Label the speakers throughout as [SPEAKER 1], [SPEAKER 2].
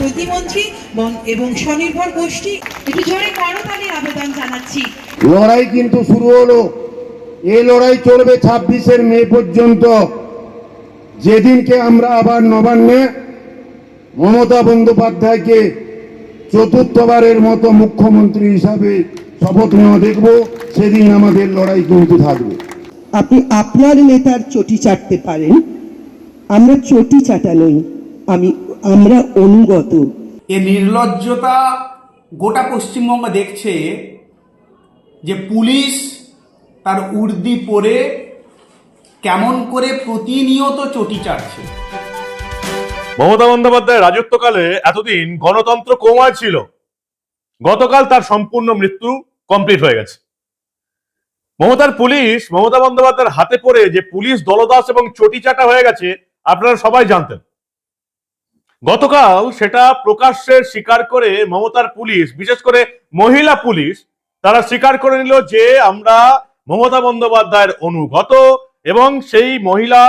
[SPEAKER 1] প্রতিমন্ত্রী এবং স্বনির্ভর গোষ্ঠী একটু জোরে করতালির আবেদন জানাচ্ছি।
[SPEAKER 2] লড়াই কিন্তু শুরু হলো। এই লড়াই চলবে ছাব্বিশের মে পর্যন্ত। যেদিনকে আমরা আবার নবান্নে মমতা বন্দ্যোপাধ্যায়কে চতুর্থবারের মতো মুখ্যমন্ত্রী হিসাবে শপথ নেওয়া দেখব সেদিন আমাদের লড়াই কিন্তু থাকবে।
[SPEAKER 3] আপনি আপনার নেতার চটি চাটতে পারেন। আমরা চটি চাটা নই আমি আমরা অনুগত।
[SPEAKER 4] এ নির্লজ্জতা গোটা পশ্চিমবঙ্গ দেখছে যে পুলিশ তার উর্দি পরে কেমন করে প্রতিনিয়ত চটি চাটছে।
[SPEAKER 5] মমতা বন্দ্যোপাধ্যায়ের রাজত্বকালে এতদিন গণতন্ত্র কোমায় ছিল। গতকাল তার সম্পূর্ণ মৃত্যু কমপ্লিট হয়ে গেছে। মমতার পুলিশ মমতা বন্দ্যোপাধ্যায়ের হাতে পড়ে যে পুলিশ দলদাস এবং চটি চাটা হয়ে গেছে আপনারা সবাই জানতেন। গতকাল সেটা প্রকাশ্যে স্বীকার করে মমতার পুলিশ, বিশেষ করে মহিলা পুলিশ, তারা স্বীকার করে নিল যে আমরা মমতা বন্দ্যোপাধ্যায়ের অনুগত এবং সেই মহিলা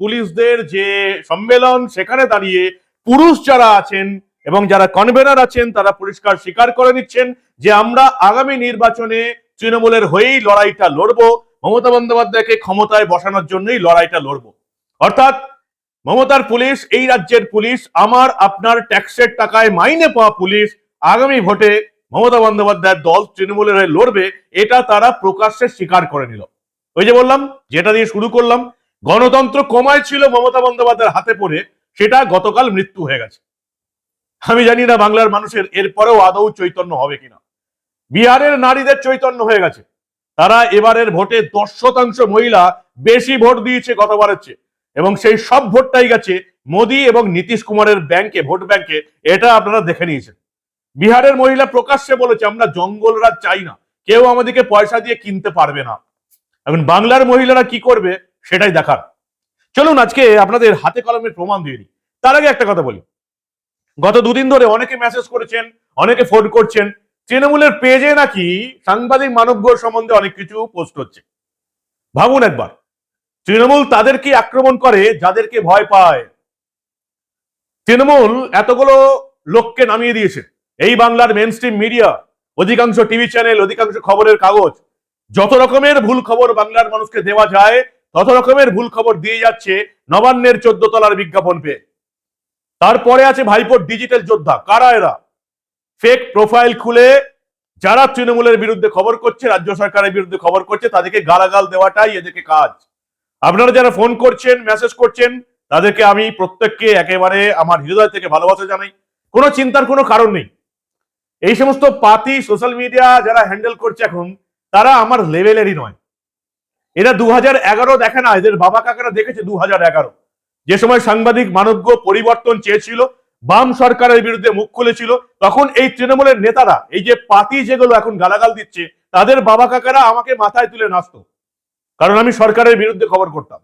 [SPEAKER 5] পুলিশদের যে সম্মেলন, সেখানে দাঁড়িয়ে পুরুষ যারা আছেন এবং যারা কনভেনার আছেন, তারা পরিষ্কার স্বীকার করে নিচ্ছেন যে আমরা আগামী নির্বাচনে তৃণমূলের হয়েই লড়াইটা লড়বো, মমতা বন্দ্যোপাধ্যায়কে ক্ষমতায় বসানোর জন্যই লড়াইটা লড়বো। অর্থাৎ মমতার পুলিশ, এই রাজ্যের পুলিশ, আমার, আপনার ট্যাক্সের টাকায় মাইনে পাওয়া পুলিশ, আগামী ভোটে মমতা বন্দ্যোপাধ্যায়ের দল তৃণমূলের হয়ে লড়বে, এটা তারা প্রকাশ্যে স্বীকার করে নিল। ওই যে বললাম, যেটা দিয়ে শুরু করলাম, গণতন্ত্র কমায় ছিল মমতা বন্দ্যোপাধ্যায়ের হাতে পড়ে, সেটা গতকাল মৃত্যু হয়ে গেছে। আমি জানি না বাংলার মানুষের এরপরেও আদৌ চৈতন্য হবে কিনা। বিহারের নারীদের চৈতন্য হয়ে গেছে। তারা এবারের ভোটে দশ শতাংশ মহিলা বেশি ভোট দিয়েছে গতবারের চেয়ে। এবং সেই সব ভোটটাই গেছে মোদী এবং নীতিশ কুমারের ব্যাংকে, ভোট ব্যাংকে। এটা আপনারা দেখে নিয়েছেন। বিহারের মহিলা প্রকাশ্যে বলেছে, আমরা জঙ্গলরা চাই না। কেউ আমাদেরকে পয়সা দিয়ে কিনতে পারবে না। এখন বাংলার মহিলারা কি করবে সেটাই দেখার। চলুন আজকে আপনাদের হাতে কলমের প্রমাণ দিয়ে দিই। তার আগে একটা কথা বলি। গত দুদিন ধরে অনেকে মেসেজ করেছেন, অনেকে ফোন করছেন। তৃণমূলের পেজে নাকি সাংবাদিক মানবগোর সম্বন্ধে অনেক কিছু পোস্ট হচ্ছে। ভাবুন একবার। তৃণমূল তাদেরকে আক্রমণ করে, যাদেরকে ভয় পায়। তৃণমূল এতগুলো লোককে নামিয়ে দিয়েছে। এই বাংলার মেন মিডিয়া অধিকাংশ টিভি চ্যানেল অধিকাংশ খবরের কাগজ, যত রকমের ভুল খবর বাংলার মানুষকে দেওয়া যায়, তত রকমের ভুল খবর দিয়ে যাচ্ছে নবান্নের চোদ্দ তলার বিজ্ঞাপন পেয়ে। তারপরে আছে ভাইপোর ডিজিটাল যোদ্ধা। কারা এরা? ফেক প্রোফাইল খুলে যারা তৃণমূলের বিরুদ্ধে খবর করছে, রাজ্য সরকারের বিরুদ্ধে খবর করছে, তাদেরকে গালাগাল দেওয়াটাই এদেরকে কাজ। আপনারা যারা ফোন করছেন মেসেজ করছেন, তাদেরকে আমি প্রত্যেককে একেবারে আমার হৃদয় থেকে ভালোবাসা জানাই। কোনো চিন্তার কোনো কারণ নেই। এই সমস্ত পাতি সোশ্যাল মিডিয়া যারা হ্যান্ডেল করছে এখন, তারা আমার লেভেলেরই নয়। এরা দু এগারো দেখে না, এদের বাবা কাকারা দেখেছে দু এগারো। যে সময় সাংবাদিক মানব্য পরিবর্তন চেয়েছিল, বাম সরকারের বিরুদ্ধে মুখ খুলেছিল, তখন এই তৃণমূলের নেতারা, এই যে পাতি যেগুলো এখন গালাগাল দিচ্ছে, তাদের বাবা কাকারা আমাকে মাথায় তুলে নাচতো। কারণ আমি সরকারের বিরুদ্ধে খবর করতাম।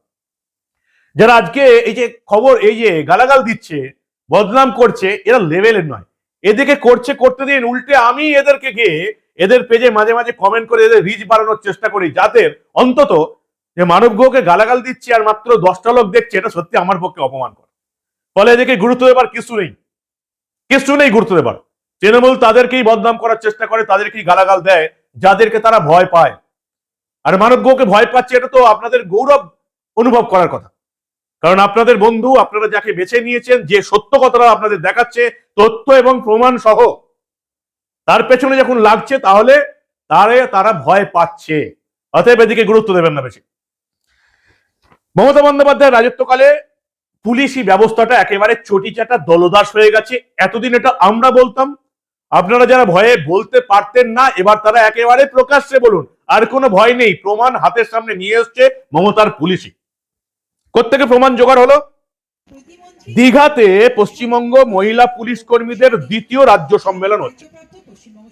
[SPEAKER 5] যারা আজকে এই যে খবর, এই যে গালাগাল দিচ্ছে, বদনাম করছে, এরা লেভেলের নয়। এদেরকে করছে করতে দিন, উল্টে আমি এদেরকে গিয়ে এদের পেজে মাঝে মাঝে কমেন্ট করে এদের রিচ বাড়ানোর চেষ্টা করি, যাতে অন্তত যে মানব গ্রহকে গালাগাল দিচ্ছে আর মাত্র দশটা লোক দেখছে, এটা সত্যি আমার পক্ষে অপমান করে। ফলে এদেরকে গুরুত্ব দেবার কিছু নেই। কিছু নেই গুরুত্ব দেবার। তৃণমূল তাদেরকেই বদনাম করার চেষ্টা করে, তাদেরকেই গালাগাল দেয়, যাদেরকে তারা ভয় পায়। আর মানব গ্রহকে ভয় পাচ্ছে, এটা তো আপনাদের গৌরব অনুভব করার কথা। কারণ আপনাদের বন্ধু, আপনারা যাকে বেছে নিয়েছেন, যে সত্য কথাটা আপনাদের দেখাচ্ছে, তথ্য এবং প্রমাণ সহ, তার পেছনে যখন লাগছে, তাহলে তারে, তারা ভয় পাচ্ছে। অতএব এদিকে গুরুত্ব দেবেন না বেশি। মমতা বন্দ্যোপাধ্যায়ের রাজত্বকালে পুলিশি ব্যবস্থাটা একেবারে চটিচাটা, দলদাস হয়ে গেছে। এতদিন এটা আমরা বলতাম। আপনারা যারা ভয়ে বলতে পারতেন না, এবার তারা একেবারে প্রকাশ্যে বলুন। আর কোনো ভয় নেই। প্রমাণ হাতের সামনে নিয়ে এসছে মমতার পুলিশই। কোথেকে প্রমাণ জোগাড় হলো? দীঘাতে পশ্চিমবঙ্গ মহিলা পুলিশ কর্মীদের দ্বিতীয় রাজ্য সম্মেলন হচ্ছে।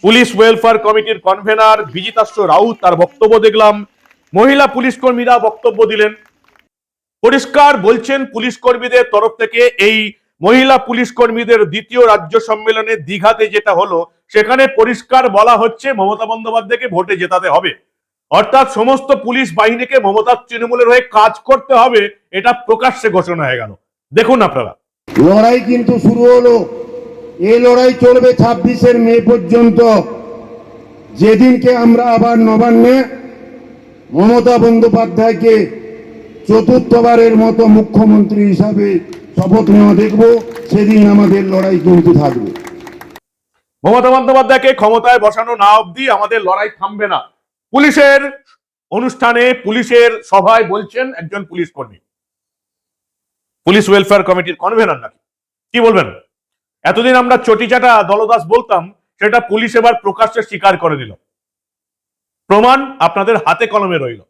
[SPEAKER 5] পুলিশ ওয়েলফেয়ার কমিটির কনভেনার বিজিতাশ্র রাউত তার বক্তব্য দেখলাম। মহিলা পুলিশ কর্মীরা বক্তব্য দিলেন। পরিষ্কার বলছেন পুলিশ কর্মীদের তরফ থেকে এই মহিলা পুলিশ কর্মীদের দ্বিতীয় রাজ্য সম্মেলনে দীঘাতে যেটা হলো, সেখানে পরিষ্কার বলা হচ্ছে মমতা বন্দ্যোপাধ্যায়কে ভোটে জেতাতে হবে। অর্থাৎ সমস্ত পুলিশ বাহিনীকে মমতার তৃণমূলের হয়ে কাজ করতে হবে এটা প্রকাশ্যে ঘোষণা হয়ে গেল। দেখুন আপনারা।
[SPEAKER 2] লড়াই কিন্তু শুরু হলো। এই লড়াই চলবে ছাব্বিশের মে পর্যন্ত। যেদিনকে আমরা আবার নবান্নে মমতা বন্দ্যোপাধ্যায়কে চতুর্থবারের মতো মুখ্যমন্ত্রী হিসাবে শপথ নেওয়া দেখব সেদিন আমাদের লড়াই কিন্তু থাকবে।
[SPEAKER 5] মমতা বন্দ্যোপাধ্যায়কে ক্ষমতায় বসানো না অবধি আমাদের লড়াই থামবে না। পুলিশের অনুষ্ঠানে পুলিশের সভায় বলছেন একজন পুলিশ কর্মী। পুলিশ ওয়েলফেয়ার কমিটির কনভেনার নাকি? কি বলবেন? এতদিন আমরা চটিচাটা দলদাস বলতাম, সেটা পুলিশ এবার প্রকাশ্যে স্বীকার করে দিল প্রমাণ আপনাদের হাতে কলমে রইল।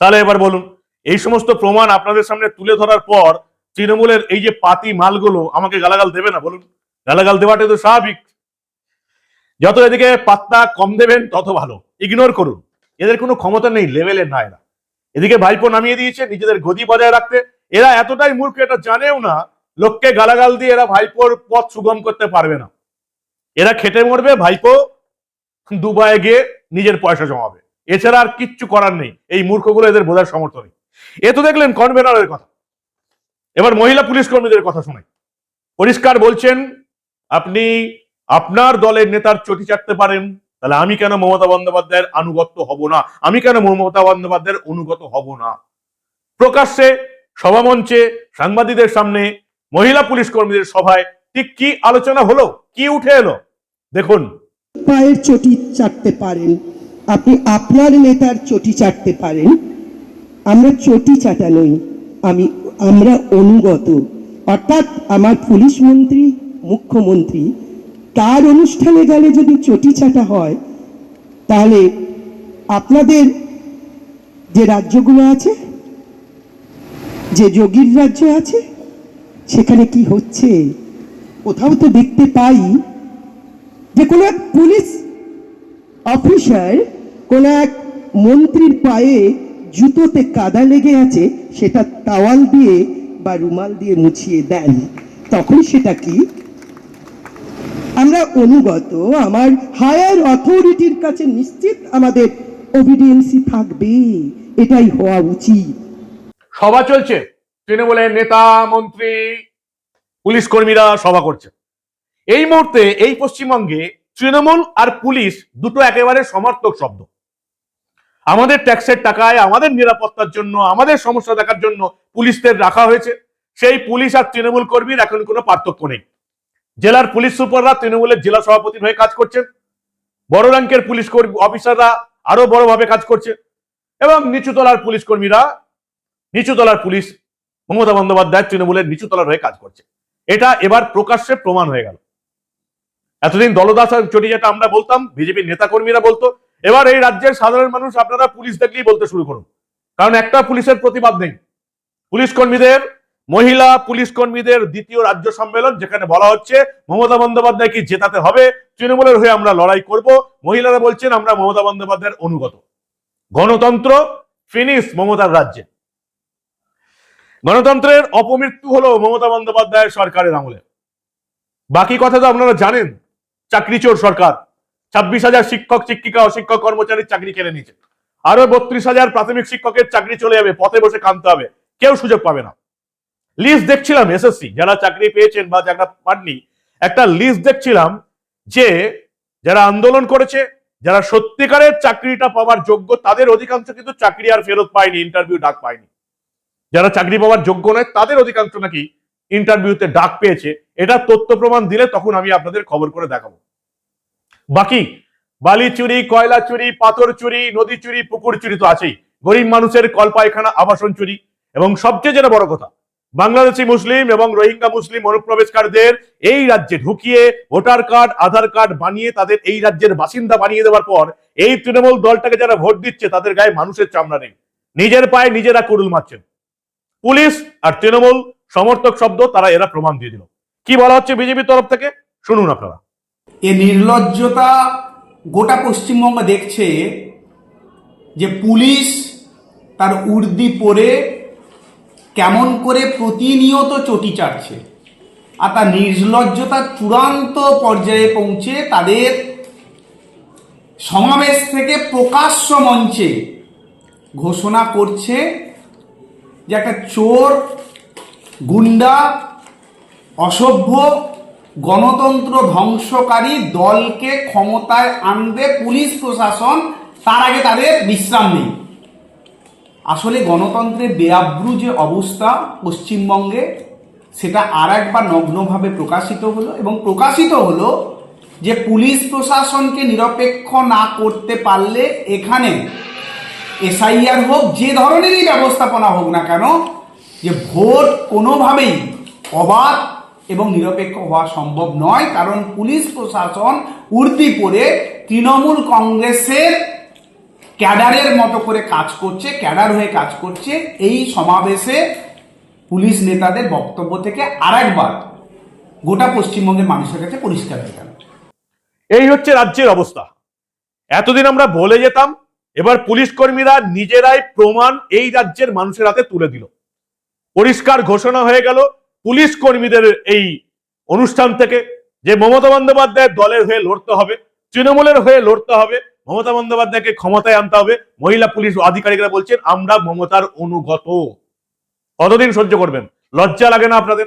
[SPEAKER 5] তাহলে এবার বলুন, এই সমস্ত প্রমাণ আপনাদের সামনে তুলে ধরার পর তৃণমূলের এই যে পাতি মালগুলো আমাকে গালাগাল দেবে না, বলুন। গালাগাল দেওয়াটা তো স্বাভাবিক। যত এদিকে পাত্তা কম দেবেন, তত ভালো। ইগনোর করুন। এদের কোনো ক্ষমতা নেই লেভেলের না এরা। এদিকে ভাইপো নামিয়ে দিয়েছে, নিজেদের গদি বজায় রাখতে। এরা এতটাই মূর্খ, এটা জানেও না, লোককে গালাগাল দিয়ে এরা ভাইপোর পথ সুগম করতে পারবে না। এরা খেটে মরবে, ভাইপো দুবাইয়ে গিয়ে নিজের পয়সা জমাবে। এছাড়া আর কিচ্ছু করার নেই। এই মূর্খগুলো এদের বোঝার সমর্থ নেই। এ তো দেখলেন কনভেনারের কথা। এবার মহিলা পুলিশ কর্মীদের কথা শোনাই। পরিষ্কার বলছেন, আপনি আপনার দলের নেতার চটি চাটতে পারেন, তাহলে আমি কেন মমতা বন্দ্যোপাধ্যায়ের আনুগত্য হব না? আমি কেন মমতা বন্দ্যোপাধ্যায়ের অনুগত হব না? প্রকাশ্যে, সভামঞ্চে, সাংবাদিকদের সামনে, মহিলা পুলিশ কর্মীদের সভায় ঠিক কি আলোচনা হলো? কি উঠে এলো? দেখুন।
[SPEAKER 3] পায়ের চটি চাটতে পারেন। আপনি আপনার নেতার চটি চাটতে পারেন। আমরা চটি চাটা নই আমি, আমরা অনুগত। অর্থাৎ আমার পুলিশ মন্ত্রী, মুখ্যমন্ত্রী তার অনুষ্ঠানে গেলে যদি চটি চাটা হয়, তাহলে আপনাদের যে রাজ্যগুলো আছে, যে যোগীর রাজ্য আছে, সেখানে কি হচ্ছে? কোথাও তো দেখতে পাই যে কোনো এক পুলিশ অফিসার, কোনো এক মন্ত্রীর পায়ে জুতোতে কাদা লেগে আছে, সেটা তাওয়াল দিয়ে বা রুমাল দিয়ে মুছিয়ে দেন। তখন সেটা কি? আমরা অনুগত, আমার হায়ার অথরিটির কাছে নিশ্চিত আমাদের ওবিডিয়েন্সি থাকবে, এটাই হওয়া উচিত।
[SPEAKER 5] সভা চলছে। তৃণমূলের নেতা, মন্ত্রী, পুলিশ কর্মীরা সভা করছে। এই মুহূর্তে এই পশ্চিমবঙ্গে তৃণমূল আর পুলিশ দুটো একেবারে সমর্থক শব্দ। আমাদের ট্যাক্সের টাকায়, আমাদের নিরাপত্তার জন্য, আমাদের সমস্যা দেখার জন্য পুলিশদের রাখা হয়েছে। সেই পুলিশ আর তৃণমূল কর্মীর এখন কোনো পার্থক্য নেই। জেলার পুলিশ সুপাররা তৃণমূলের জেলা সভাপতির হয়ে কাজ করছেন। বড় র্যাঙ্কের পুলিশ কর্মী, অফিসাররা আরও বড়ভাবে কাজ করছে এবং নিচুতলার পুলিশ কর্মীরা, নিচুতলার পুলিশ মমতা বন্দ্যোপাধ্যায় তৃণমূলের নিচুতলার হয়ে কাজ করছে। এটা এবার প্রকাশ্যে প্রমাণ হয়ে গেল। এতদিন দলদাস আর চটি যেটা আমরা বলতাম, বিজেপির নেতা কর্মীরা বলতো, এবার এই রাজ্যের সাধারণ মানুষ আপনারা পুলিশ দেখলেই বলতে শুরু করুন। কারণ একটা পুলিশের প্রতিবাদ নেই। পুলিশ কর্মীদের মহিলা পুলিশ কর্মীদের দ্বিতীয় রাজ্য সম্মেলন, যেখানে বলা হচ্ছে মমতা বন্দ্যোপাধ্যায়কে জেতাতে হবে? তৃণমূলের হয়ে আমরা লড়াই করব। মহিলারা বলছেন, আমরা মমতা বন্দ্যোপাধ্যায়ের অনুগত। গণতন্ত্র ফিনিশ মমতার রাজ্যে। গণতন্ত্রের অপমৃত্যু হলো মমতা বন্দ্যোপাধ্যায়ের সরকারের আমলে। বাকি কথা তো আপনারা জানেন চাকরি চোর সরকার। ছাব্বিশ হাজার শিক্ষক, শিক্ষিকা ও শিক্ষক কর্মচারীর চাকরি কেড়ে নিয়েছে। আরও বত্রিশ হাজার প্রাথমিক শিক্ষকের চাকরি চলে যাবে, পথে বসে কানতে হবে। কেউ সুযোগ পাবে না। লিস্ট দেখছিলাম এসএসসি যারা চাকরি পেয়েছেন বা যারা পাননি, একটা লিস্ট দেখছিলাম যে যারা আন্দোলন করেছে, যারা সত্যিকারের চাকরিটা পাওয়ার যোগ্য, তাদের অধিকাংশ কিন্তু চাকরি আর ফেরত পায়নি ইন্টারভিউ ডাক পায়নি। যারা চাকরি পাওয়ার যোগ্য নয়, তাদের অধিকাংশ নাকি ইন্টারভিউতে ডাক পেয়েছে। এটা তথ্য প্রমাণ দিলে তখন আমি আপনাদের খবর করে দেখাবো। বাকি, বালি চুরি, কয়লা চুরি, পাথর চুরি, নদী চুরি, পুকুর চুরি তো আছেই। গরিব মানুষের কল পায়খানা আবাসন চুরি। এবং সবচেয়ে যেটা বড় কথা বাংলাদেশি মুসলিম এবং রোহিঙ্গা মুসলিম অনুপ্রবেশকারীদের এই রাজ্যে ঢুকিয়ে ভোটার কার্ড, আধার কার্ড বানিয়ে তাদের এই রাজ্যের বাসিন্দা বানিয়ে দেওয়ার পর এই তৃণমূল দলটাকে যারা ভোট দিচ্ছে তাদের গায়ে মানুষের চামড়া নেই। নিজের পায়ে নিজেরা কুড়ুল মারছেন। পুলিশ আর তৃণমূল সমর্থক শব্দ তারা এরা প্রমাণ দিয়ে দিল। কি বলা হচ্ছে বিজেপির তরফ থেকে? শুনুন আপনারা।
[SPEAKER 4] এ নির্লজ্জতা গোটা পশ্চিমবঙ্গ দেখছে যে পুলিশ তার উর্দি পরে কেমন করে প্রতিনিয়ত চটি চাটছে। আর তার নির্লজ্জতার চূড়ান্ত পর্যায়ে পৌঁছে তাদের সমাবেশ থেকে প্রকাশ্য মঞ্চে ঘোষণা করছে যে একটা চোর, গুন্ডা, অসভ্য, গণতন্ত্র ধ্বংসকারী দলকে ক্ষমতায় আনবে পুলিশ প্রশাসন, তার আগে তাদের বিশ্রাম নেই। আসলে গণতন্ত্রের বেআব্রু যে অবস্থা পশ্চিমবঙ্গে, সেটা আর একবার নগ্নভাবে প্রকাশিত হলো এবং প্রকাশিত হলো যে পুলিশ প্রশাসনকে নিরপেক্ষ না করতে পারলে এখানে এসআইআর হোক, যে ধরনেরই ব্যবস্থাপনা হোক না কেন, যে ভোট কোনোভাবেই অবাধ এবং নিরপেক্ষ হওয়া সম্ভব নয়। কারণ পুলিশ প্রশাসন উর্দি পড়ে তৃণমূল কংগ্রেসের ক্যাডারের মতো করে কাজ করছে, ক্যাডার হয়ে কাজ করছে। এই সমাবেশে পুলিশ নেতাদের বক্তব্য থেকে আরেকবার গোটা পশ্চিমবঙ্গের মানুষের কাছে পরিষ্কার হয়ে গেল।
[SPEAKER 5] এই হচ্ছে রাজ্যের অবস্থা। এতদিন আমরা বলে যেতাম, এবার পুলিশ কর্মীরা নিজেরাই প্রমাণ এই রাজ্যের মানুষের হাতে তুলে দিল। পরিষ্কার ঘোষণা হয়ে গেল পুলিশ কর্মীদের এই অনুষ্ঠান থেকে যে মমতা বন্দ্যোপাধ্যায়ের দলের হয়ে লড়তে হবে, তৃণমূলের হয়ে লড়তে হবে মমতা বন্দ্যোপাধ্যায়কে ক্ষমতায় আনতে হবে। মহিলা পুলিশ আধিকারিকরা বলছেন, আমরা মমতার অনুগত। কতদিন সহ্য করবেন? লজ্জা লাগে না আপনাদের?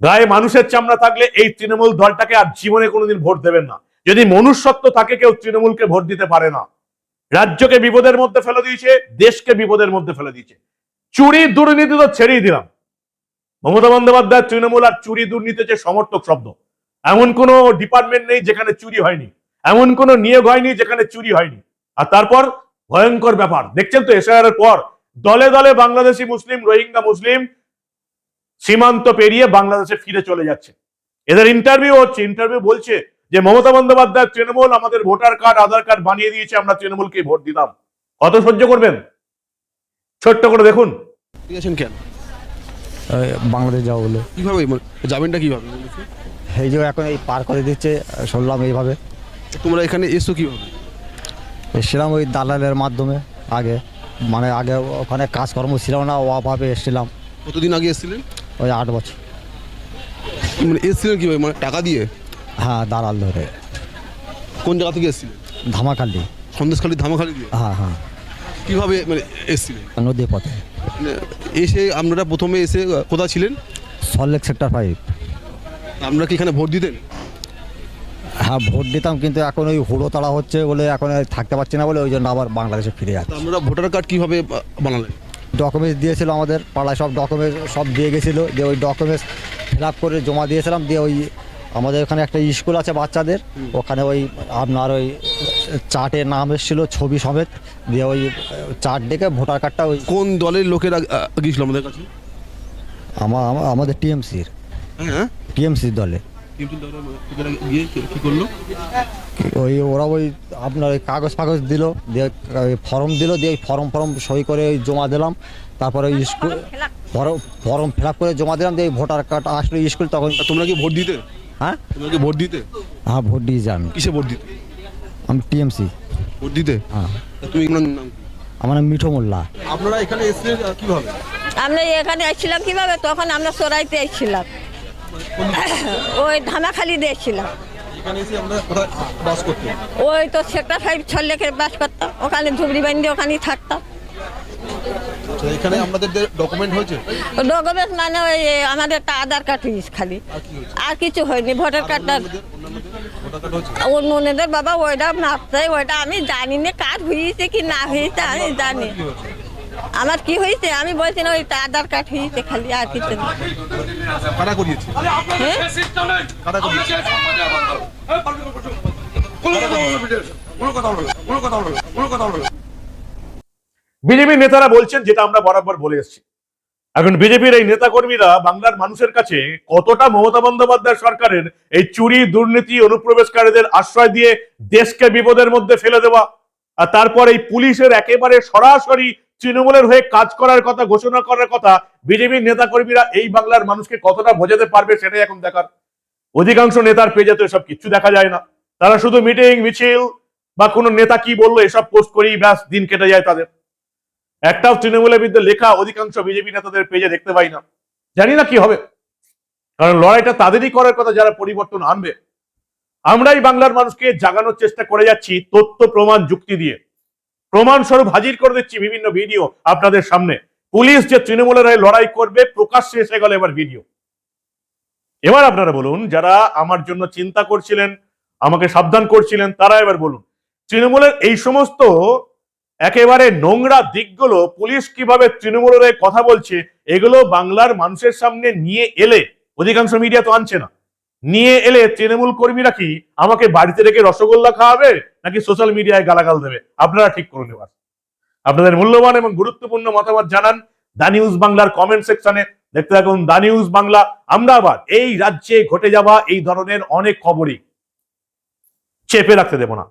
[SPEAKER 5] গায়ে মানুষের চামড়া থাকলে এই তৃণমূল দলটাকে আর জীবনে কোনোদিন ভোট দেবেন না। যদি মনুষ্যত্ব থাকে, কেউ তৃণমূলকে ভোট দিতে পারে না। রাজ্যকে বিপদের মধ্যে ফেলে দিয়েছে, দেশকে বিপদের মধ্যে ফেলে দিয়েছে। চুরি দুর্নীতি তো ছেড়েই দিলাম। মমতা বন্দ্যোপাধ্যায় তৃণমূল আর চুরি দুর্নীতি যে সমর্থক শব্দ, এমন কোনো ডিপার্টমেন্ট নেই যেখানে চুরি হয়নি। এমন কোনো নিয়োগ হয়নি যেখানে চুরি হয়নি। আর তারপর ভয়ঙ্কর ব্যাপার। দেখছেন তো এসআইআর এর পর দলে দলে বাংলাদেশি মুসলিম রোহিঙ্গা মুসলিম সীমান্ত পেরিয়ে বাংলাদেশে ফিরে চলে যাচ্ছে। এদের ইন্টারভিউ হচ্ছে ইন্টারভিউ বলছে যে মমতা বন্দ্যোপাধ্যায় তৃণমূল আমাদের ভোটার কার্ড আধার কার্ড বানিয়ে দিয়েছে আমরা তৃণমূলকে ভোট দিতাম। কত সহ্য করবেন? ছোট্ট করে দেখুন।
[SPEAKER 6] কেন?
[SPEAKER 7] বাংলাদেশ যাব বলে।
[SPEAKER 6] কীভাবে? যাবেনটা কীভাবে?
[SPEAKER 7] এই যে এখন এই পার করে দিচ্ছে শুনলাম এইভাবে।
[SPEAKER 6] তোমরা এখানে এসো কীভাবে?
[SPEAKER 7] এসেছিলাম ওই দালালের মাধ্যমে আগে। মানে আগে ওখানে কাজকর্ম ছিল না অভাবে এসেছিলাম।
[SPEAKER 6] কতদিন আগে এসেছিলেন?
[SPEAKER 7] ওই আট বছর।
[SPEAKER 6] মানে এসেছিলেন কীভাবে? মানে টাকা দিয়ে?
[SPEAKER 7] হ্যাঁ দালাল ধরে।
[SPEAKER 6] কোন জায়গা থেকে এসেছিলেন?
[SPEAKER 7] ধামাকালি
[SPEAKER 6] সন্দেশখালি ধামাখালি দিয়ে?
[SPEAKER 7] হ্যাঁ হ্যাঁ।
[SPEAKER 6] কীভাবে মানে এসেছিলেন?
[SPEAKER 7] নদী পথে।
[SPEAKER 6] মানে এসে আপনারা প্রথমে এসে কোথায় ছিলেন?
[SPEAKER 7] Salt Lake sector five.
[SPEAKER 6] আপনারা কি এখানে ভোট দিতেন?
[SPEAKER 7] হ্যাঁ ভোট দিতাম কিন্তু এখন ওই হুড়ো তাড়া হচ্ছে বলে এখন আর থাকতে পারছি না বলে ওই জন্য আবার বাংলাদেশে ফিরে যাচ্ছে।
[SPEAKER 6] আপনারা ভোটার কার্ড কীভাবে বানালেন?
[SPEAKER 7] ডকুমেন্টস দিয়েছিল আমাদের পাড়ায় সব ডকুমেন্টস সব দিয়ে গেছিল দিয়ে ওই ডকুমেন্টস ফিল আপ করে জমা দিয়েছিলাম দিয়ে ওই আমাদের ওখানে একটা স্কুল আছে বাচ্চাদের ওখানে ওই আপনার ওই চার্টে নাম এসেছিল ছবি সমেত দিয়ে ওই চার্ট ডেকে ভোটার কার্ডটা ওই
[SPEAKER 6] কোন দলের লোকেরা গিয়েছিল আমাদের কাছে?
[SPEAKER 7] আমা- আমা- আমাদের টিএমসির।
[SPEAKER 6] হ্যাঁ?
[SPEAKER 7] টিএমসির দলে।
[SPEAKER 6] করল?
[SPEAKER 7] ওই ওরা ওই আপনার ওই কাগজ ফাগজ দিল দিয়ে ওই ফর্ম দিল দিয়ে ওই ফর্ম ফর্ম সই করে ওই জমা দিলাম। তারপরে ওই school form form fill up করে জমা দিলাম দিয়ে ভোটার কার্ড আসলো স্কুল তখন
[SPEAKER 6] তোমরা কি ভোট দিতে?
[SPEAKER 7] হ্যাঁ?
[SPEAKER 6] তোমরা কি ভোট দিতে?
[SPEAKER 7] হ্যাঁ ভোট দিয়েছি আমি।
[SPEAKER 6] কিসে ভোট দিতে?
[SPEAKER 7] আমি টিএমসি।
[SPEAKER 6] ভোট দিতে?
[SPEAKER 7] হ্যাঁ।
[SPEAKER 6] তুমি নাম
[SPEAKER 7] আমার নাম মিঠো মোল্লা।
[SPEAKER 6] আপনারা এখানে এসেছিলেন কীভাবে?
[SPEAKER 8] আমরা এখানে এসেছিলাম কীভাবে? তখন আমরা সরাইতে এসেছিলাম। ওই ধামাখালি দিয়ে এসেছিলাম
[SPEAKER 6] এখানে এসে আমরা কোথায় বাস করতেন
[SPEAKER 8] ওই তো সেক্টর ফাইভ ছল্লেকে বাস করতাম। ওখানে ধুবড়ি বান্ধি ওখানেই থাকতাম।
[SPEAKER 6] এখানে আমাদের ডকুমেন্ট হয়েছে?
[SPEAKER 8] ডকুমেন্ট মানে ওই আমাদের একটা আধার কার্ড হয়েছে খালি। আর কিছু হয়নি ভোটার কার্ডটা অন্যদের বাবা ওইটা মাপতে ওইটা আমি জানি না কার হয়েছে কি না হয়েছে আমি জানি। আমার কি হয়েছে? আমি বলছি না ওই আধার কার্ড হয়েছে খালি আর কিছু না।
[SPEAKER 6] কারা করিয়েছে?
[SPEAKER 8] হ্যাঁ?
[SPEAKER 6] কারা করিয়েছে?
[SPEAKER 5] বিজেপি নেতারা বলছেন যেটা আমরা বরাবর বলে এসেছি। এখন বিজেপির এই নেতাকর্মীরা বাংলার মানুষের কাছে কতটা মমতা বন্দ্যোপাধ্যায় সরকারের এই চুরি দুর্নীতি অনুপ্রবেশকারীদের আশ্রয় দিয়ে দেশকে বিপদের মধ্যে ফেলে দেওয়া আর তারপর এই পুলিশের একেবারে সরাসরি তৃণমূলের হয়ে কাজ করার কথা, ঘোষণা করার কথা, বিজেপির নেতাকর্মীরা এই বাংলার মানুষকে কতটা বোঝাতে পারবে সেটাই এখন দেখার। অধিকাংশ নেতার পেজে তো এসব কিচ্ছু দেখা যায় না। তারা শুধু মিটিং, মিছিল বা কোনো নেতা কি বলল, এসব পোস্ট করেই ব্যাস দিন কেটে যায় তাদের। একটাও তৃণমূলের বিরুদ্ধে লেখা অধিকাংশ বিজেপি নেতাদের পেজে দেখতে পাই না। জানি না কি হবে। কারণ লড়াইটা তাদেরই করার কথা যারা পরিবর্তন আনবে। আমরাই বাংলার মানুষকে জাগানোর চেষ্টা করে যাচ্ছি তথ্য, প্রমাণ, যুক্তি দিয়ে। প্রমাণ স্বরূপ হাজির করে দিচ্ছি বিভিন্ন ভিডিও আপনাদের সামনে। পুলিশ যে তৃণমূলের হয়ে লড়াই করবে, প্রকাশ্যে এসে গেল এবার ভিডিও। এবার আপনারা বলুন, যারা আমার জন্য চিন্তা করছিলেন, আমাকে সাবধান করছিলেন, তারা এবার বলুন, তৃণমূলের এই সমস্ত একেবারে নোংরা দিকগুলো পুলিশ কীভাবে তৃণমূলের কথা বলছে, এগুলো বাংলার মানুষের সামনে নিয়ে এলে, অধিকাংশ মিডিয়া তো আনছে না। নিয়ে এলে তৃণমূল কর্মীরা কি আমাকে বাড়িতে রেখে রসগোল্লা খাওয়াবে নাকি সোশ্যাল মিডিয়ায় গালাগাল দেবে? আপনারা ঠিক করুন এবার আপনাদের মূল্যবান এবং গুরুত্বপূর্ণ মতামত জানান দা নিউজ বাংলার কমেন্ট সেকশনে দেখতে থাকুন দা নিউজ বাংলা। আমরা আবার এই রাজ্যে ঘটে যাওয়া এই ধরনের অনেক খবরই চেপে রাখতে দেব না।